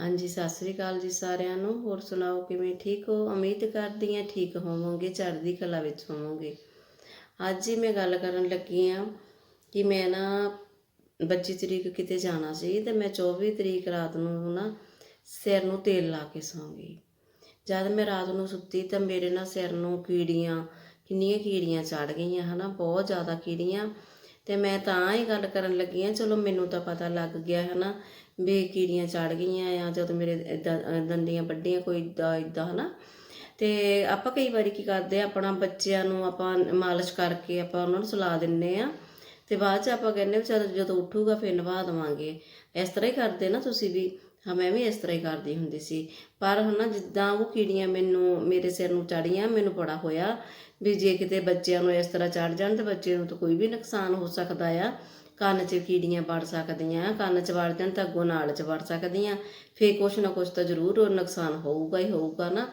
ਹਾਂਜੀ, ਸਤਿ ਸ੍ਰੀ ਅਕਾਲ ਜੀ ਸਾਰਿਆਂ ਨੂੰ। ਹੋਰ ਸੁਣਾਓ, ਕਿਵੇਂ ਠੀਕ ਹੋ? ਉਮੀਦ ਕਰਦੀ ਹਾਂ ਠੀਕ ਹੋਵੋਗੇ, ਚੜ੍ਹਦੀ ਕਲਾ ਵਿੱਚ ਹੋਵੋਗੇ। ਅੱਜ ਹੀ ਮੈਂ ਗੱਲ ਕਰਨ ਲੱਗੀ ਆ ਕਿ ਮੈਂ ਨਾ 25 ਤਰੀਕ ਕਿਤੇ ਜਾਣਾ ਸੀ ਤੇ ਮੈਂ 24 ਤਰੀਕ ਰਾਤ ਨੂੰ ਨਾ ਸਿਰ ਨੂੰ ਤੇਲ ਲਾ ਕੇ ਸੌਂਗੀ। ਜਦ ਮੈਂ ਰਾਤ ਨੂੰ ਸੁੱਤੀ ਤਾਂ ਮੇਰੇ ਨਾਲ ਸਿਰ ਨੂੰ ਕੀੜੀਆਂ, ਕਿੰਨੀਆਂ ਕੀੜੀਆਂ ਚੜ ਗਈਆਂ, ਹਨਾ, ਬਹੁਤ ਜ਼ਿਆਦਾ ਕੀੜੀਆਂ। ਤੇ ਮੈਂ ਤਾਂ ਹੀ ਗੱਲ ਕਰਨ ਲੱਗੀ ਆ ਚਲੋ ਮੈਨੂੰ ਤਾਂ ਪਤਾ ਲੱਗ ਗਿਆ, ਹਨਾ ਵੀ ਕੀੜੀਆਂ ਚੜ ਗਈਆਂ ਆ ਜਦੋਂ ਮੇਰੇ ਇਦਾਂ ਦੰਦੀਆਂ ਵੱਡੀਆਂ ਕੋਈ ਇਦਾਂ ਇਦਾਂ ਹਨਾ। ਤੇ ਆਪਾਂ ਕਈ ਵਾਰੀ ਕੀ ਕਰਦੇ ਆ, ਆਪਣਾ ਬੱਚਿਆਂ ਨੂੰ ਆਪਾਂ ਮਾਲਿਸ਼ ਕਰਕੇ ਆਪਾਂ ਉਹਨਾਂ ਨੂੰ ਸੁਲਾ ਦਿੰਨੇ ਆ। ਤੇ ਬਾਅਦ ਚ ਆਪਾਂ ਕਹਿੰਨੇ ਵੀ ਚਲ ਜਦੋਂ ਉੱਠੂਗਾ ਫਿਰ ਨਵਾ ਦੇਵਾਂਗੇ। ਇਸ ਤਰ੍ਹਾਂ ਹੀ ਕਰਦੇ ਨਾ ਤੁਸੀਂ ਵੀ। ਹਾਂ, ਮੈਂ ਵੀ ਇਸ ਤਰ੍ਹਾਂ ਹੀ ਕਰਦੀ ਹੁੰਦੀ ਸੀ। ਪਰ ਹੁਣ ਨਾ ਜਿੱਦਾਂ ਉਹ ਕੀੜੀਆਂ ਮੈਨੂੰ, ਮੇਰੇ ਸਿਰ ਨੂੰ ਚੜੀਆਂ, ਮੈਨੂੰ ਬੜਾ ਹੋਇਆ। ਵੀ ਜੇ ਕਿਤੇ ਬੱਚਿਆਂ ਨੂੰ ਇਸ ਤਰ੍ਹਾਂ ਚੜ ਜਾਣ ਤੇ ਬੱਚੇ ਨੂੰ ਤਾਂ ਕੋਈ ਵੀ ਨੁਕਸਾਨ ਹੋ ਸਕਦਾ ਆ। ਕੰਨ 'ਚ ਕੀੜੀਆਂ ਵੜ ਸਕਦੀਆਂ, ਕੰਨ 'ਚ ਵੜ ਜਾਣ ਤਾਂ ਅੱਗੋਂ ਨਾਲ 'ਚ ਵੜ ਸਕਦੀਆਂ। ਫੇਰ ਕੁਛ ਨਾ ਕੁਛ ਤਾਂ ਜ਼ਰੂਰ ਉਹ ਨੁਕਸਾਨ ਹੋਊਗਾ ਹੀ ਹੋਊਗਾ ਨਾ।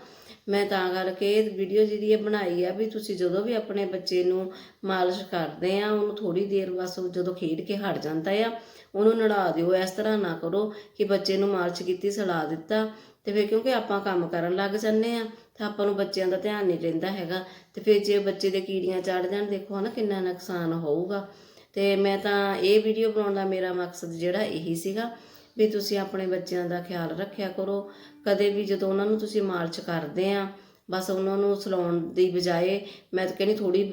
ਮੈਂ ਤਾਂ ਕਰਕੇ ਇਹ ਵੀਡੀਓ ਜਿਹੜੀ ਇਹ ਬਣਾਈ ਆ ਵੀ ਤੁਸੀਂ ਜਦੋਂ ਵੀ ਆਪਣੇ ਬੱਚੇ ਨੂੰ ਮਾਲਿਸ਼ ਕਰਦੇ ਆ, ਉਹਨੂੰ ਥੋੜੀ ਦੇਰ ਬਸ ਉਹ ਜਦੋਂ ਖੇਡ ਕੇ ਹਟ ਜਾਂਦਾ ਆ, ਉਹਨੂੰ ਨੜਾ ਦਿਓ। ਇਸ ਤਰ੍ਹਾਂ ਨਾ ਕਰੋ ਕਿ ਬੱਚੇ ਨੂੰ ਮਾਲਿਸ਼ ਕੀਤੀ ਸਲਾ ਦਿੱਤਾ ਤੇ ਫਿਰ ਕਿਉਂਕਿ ਆਪਾਂ ਕੰਮ ਕਰਨ ਲੱਗ ਜੰਨੇ ਆ, ਤਾਂ ਆਪਾਂ ਨੂੰ ਬੱਚਿਆਂ ਦਾ ਧਿਆਨ ਨਹੀਂ ਰਹਿੰਦਾ ਹੈਗਾ। ਤੇ ਫਿਰ ਜੇ ਬੱਚੇ ਦੇ ਕੀੜੀਆਂ ਚੜ ਜਾਣ, ਦੇਖੋ ਨਾ ਕਿੰਨਾ ਨੁਕਸਾਨ ਹੋਊਗਾ। ਤੇ ਮੈਂ ਤਾਂ ਇਹ ਵੀਡੀਓ ਬਣਾਉਣ ਦਾ ਮੇਰਾ ਮਕਸਦ ਜਿਹੜਾ ਇਹੀ ਸੀਗਾ ਵੀ ਤੁਸੀਂ ਆਪਣੇ ਬੱਚਿਆਂ ਦਾ ਖਿਆਲ ਰੱਖਿਆ ਕਰੋ। ਕਦੇ ਵੀ ਜਦੋਂ ਉਹਨਾਂ ਨੂੰ ਤੁਸੀਂ ਮਾਲਚ ਕਰਦੇ ਆ, ਬਸ ਉਹਨਾਂ ਨੂੰ ਸਲਾਉਣ ਦੀ ਬਜਾਏ ਮੈਂ ਤਾਂ ਕਹਿੰਦੀ ਥੋੜੀ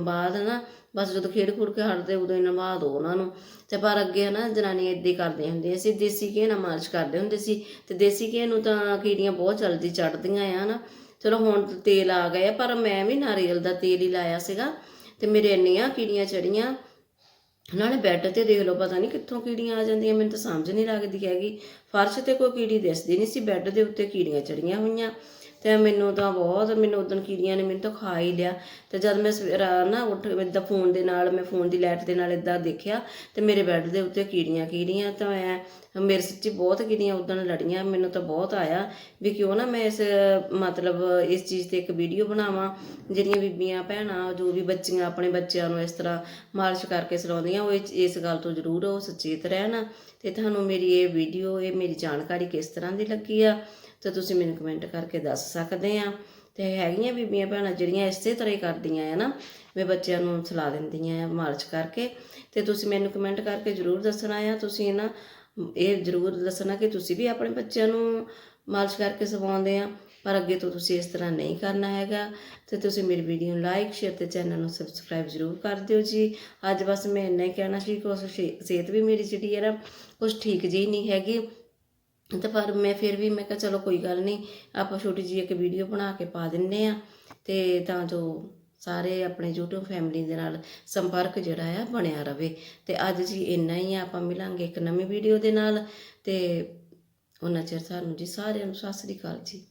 ਬਾਅਦ ਨਾ ਬਸ ਜਦੋਂ ਖੇਡ ਖੁੜ ਕੇ ਹਟਦੇ ਉਦੋਂ ਹੀ ਨਵਾ ਦਿਓ ਉਹਨਾਂ ਨੂੰ। ਤੇ ਪਰ ਅੱਗੇ ਨਾ ਜਨਾਨੀਆਂ ਇੱਦਾਂ ਹੀ ਕਰਦੀਆਂ ਹੁੰਦੀਆਂ ਸੀ, ਦੇਸੀ ਘੀ ਨਾਲ ਮਾਲਿਸ਼ ਕਰਦੇ ਹੁੰਦੇ ਸੀ। ਤੇ ਦੇਸੀ ਘੇ ਨੂੰ ਤਾਂ ਕੀੜੀਆਂ ਬਹੁਤ ਜਲਦੀ ਚੜਦੀਆਂ ਆ ਨਾ। ਚਲੋ ਹੁਣ ਤੇਲ ਆ ਗਿਆ ਪਰ ਮੈਂ ਵੀ ਨਾਰੀਅਲ ਦਾ ਤੇਲ ਹੀ ਲਾਇਆ ਸੀਗਾ ਤੇ ਮੇਰੇ ਇੰਨੀਆਂ ਕੀੜੀਆਂ ਚੜੀਆਂ ਨਾਲੇ ਬੈੱਡ ਤੇ ਦੇਖ ਲਓ, ਪਤਾ ਨਹੀਂ ਕਿੱਥੋਂ ਕੀੜੀਆਂ ਆ ਜਾਂਦੀਆਂ, ਮੈਨੂੰ ਤਾਂ ਸਮਝ ਨਹੀਂ ਲੱਗਦੀ ਹੈਗੀ। ਫਰਸ਼ ਤੇ ਕੋਈ ਕੀੜੀ ਦਿਸਦੀ ਨਹੀਂ ਸੀ ਬੈੱਡ ਦੇ ਉੱਤੇ ਕੀੜੀਆਂ ਚੜੀਆਂ ਹੋਈਆਂ। ਤੇ ਮੈਨੂੰ ਤਾਂ ਬਹੁਤ, ਮੈਨੂੰ ਉਦੋਂ ਕੀੜੀਆਂ ਨੇ ਮੈਨੂੰ ਤਾਂ ਖਾ ਹੀ ਲਿਆ। ਤੇ ਜਦ ਮੈਂ ਸਵੇਰਾ ਨਾ ਉੱਠ ਇਦਾਂ ਫੋਨ ਦੇ ਨਾਲ, ਮੈਂ ਫੋਨ ਦੀ ਲਾਈਟ ਦੇ ਨਾਲ ਇਦਾਂ ਦੇਖਿਆ, ਤੇ ਮੇਰੇ ਬੈੱਡ ਦੇ ਉੱਤੇ ਕੀੜੀਆਂ ਕੀੜੀਆਂ ਤਾਂ ਮੈਂ, ਮੇਰੇ ਸੱਚੀ ਬਹੁਤ ਕੀੜੀਆਂ ਉਦੋਂ ਲੜੀਆਂ, ਮੈਨੂੰ ਤਾਂ ਬਹੁਤ ਆਇਆ ਵੀ ਕਿਉਂ ਨਾ ਮੈਂ ਇਸ, ਮਤਲਬ ਇਸ ਚੀਜ਼ ਤੇ ਇੱਕ ਵੀਡੀਓ ਬਣਾਵਾਂ, ਜਿਹੜੀਆਂ ਬੀਬੀਆਂ, ਭੈਣਾਂ, ਜੋ ਵੀ ਬੱਚੀਆਂ, ਆਪਣੇ ਬੱਚਿਆਂ ਨੂੰ ਇਸ ਤਰ੍ਹਾਂ ਮਾਲਿਸ਼ ਕਰਕੇ ਸਲਾਉਂਦੀਆਂ, ਉਹ ਇਸ- ਇਸ ਗੱਲ ਤੋਂ ਜ਼ਰੂਰ ਉਹ ਸੁਚੇਤ ਰਹਿਣ। ਤੇ ਤੁਹਾਨੂੰ ਮੇਰੀ ਇਹ ਵੀਡੀਓ ਇਹ ਮੇਰੀ ਜਾਣਕਾਰੀ ਕਿਸ ਤਰ੍ਹਾਂ ਦੀ ਲੱਗੀ ਆ? ਤੇ ਤੁਸੀਂ ਮੈਨੂੰ ਕਮੈਂਟ ਕਰਕੇ ਦੱਸ ਸਕਦੇ ਆ। ਤੇ ਹੈਗੀਆਂ ਬੀਬੀਆਂ ਭੈਣਾਂ ਜਿਹੜੀਆਂ ਇਸੇ ਤਰ੍ਹਾਂ ਹੀ ਕਰਦੀਆਂ ਆ ਨਾ, ਵੀ ਬੱਚਿਆਂ ਨੂੰ ਸਲਾ ਦਿੰਦੀਆਂ ਆ ਮਾਲਿਸ਼ ਕਰਕੇ। ਤੇ ਤੁਸੀਂ ਮੈਨੂੰ ਕਮੈਂਟ ਕਰਕੇ ਜ਼ਰੂਰ ਦੱਸਣਾ ਆ। ਤੁਸੀਂ ਨਾ ਇਹ ਜ਼ਰੂਰ ਦੱਸਣਾ ਕਿ ਤੁਸੀਂ ਵੀ ਆਪਣੇ ਬੱਚਿਆਂ ਨੂੰ ਮਾਲਿਸ਼ ਕਰਕੇ ਸਵਾਉਂਦੇ ਆ, ਪਰ ਅੱਗੇ ਤੋਂ ਤੁਸੀਂ ਇਸ ਤਰ੍ਹਾਂ ਨਹੀਂ ਕਰਨਾ ਹੈਗਾ। ਤੇ ਤੁਸੀਂ ਮੇਰੀ ਵੀਡੀਓ ਨੂੰ ਲਾਈਕ ਸ਼ੇਅਰ ਤੇ ਚੈਨਲ ਨੂੰ ਸਬਸਕ੍ਰਾਈਬ ਜ਼ਰੂਰ ਕਰ ਦਿਓ ਜੀ। ਅੱਜ ਬਸ ਮੈਂ ਇੰਨਾ ਹੀ ਕਹਿਣਾ ਸੀ ਕਿ ਉਸ ਸ਼ੇ- ਸਿਹਤ ਵੀ ਮੇਰੀ ਜਿਹੜੀ ਹੈ ਨਾ ਕੁਝ ਠੀਕ ਜਿਹੀ ਨਹੀਂ ਹੈਗੀ। ਤੇ ਪਰ ਮੈਂ ਫਿਰ ਵੀ ਮੈਂ ਕਿਹਾ ਚਲੋ ਕੋਈ ਗੱਲ ਨਹੀਂ, ਆਪਾਂ ਛੋਟੀ ਜਿਹੀ ਇੱਕ ਵੀਡੀਓ ਬਣਾ ਕੇ ਪਾ ਦਿੰਨੇ ਆ ਤੇ ਤਾਂ ਜੋ ਸਾਰੇ ਆਪਣੇ YouTube ਫੈਮਿਲੀ ਦੇ ਨਾਲ ਸੰਪਰਕ ਜਿਹੜਾ ਆ ਬਣਿਆ ਰਵੇ। ਤੇ ਅੱਜ ਜੀ ਇੰਨਾ ਹੀ ਆ, ਆਪਾਂ ਮਿਲਾਂਗੇ ਇੱਕ ਨਵੀਂ ਵੀਡੀਓ ਦੇ ਨਾਲ ਤੇ ਉਹਨਾਂ ਚਿਰ ਸਾਨੂੰ ਜੀ ਸਾਰਿਆਂ ਨੂੰ ਸਤਿ ਸ੍ਰੀ ਅਕਾਲ ਜੀ।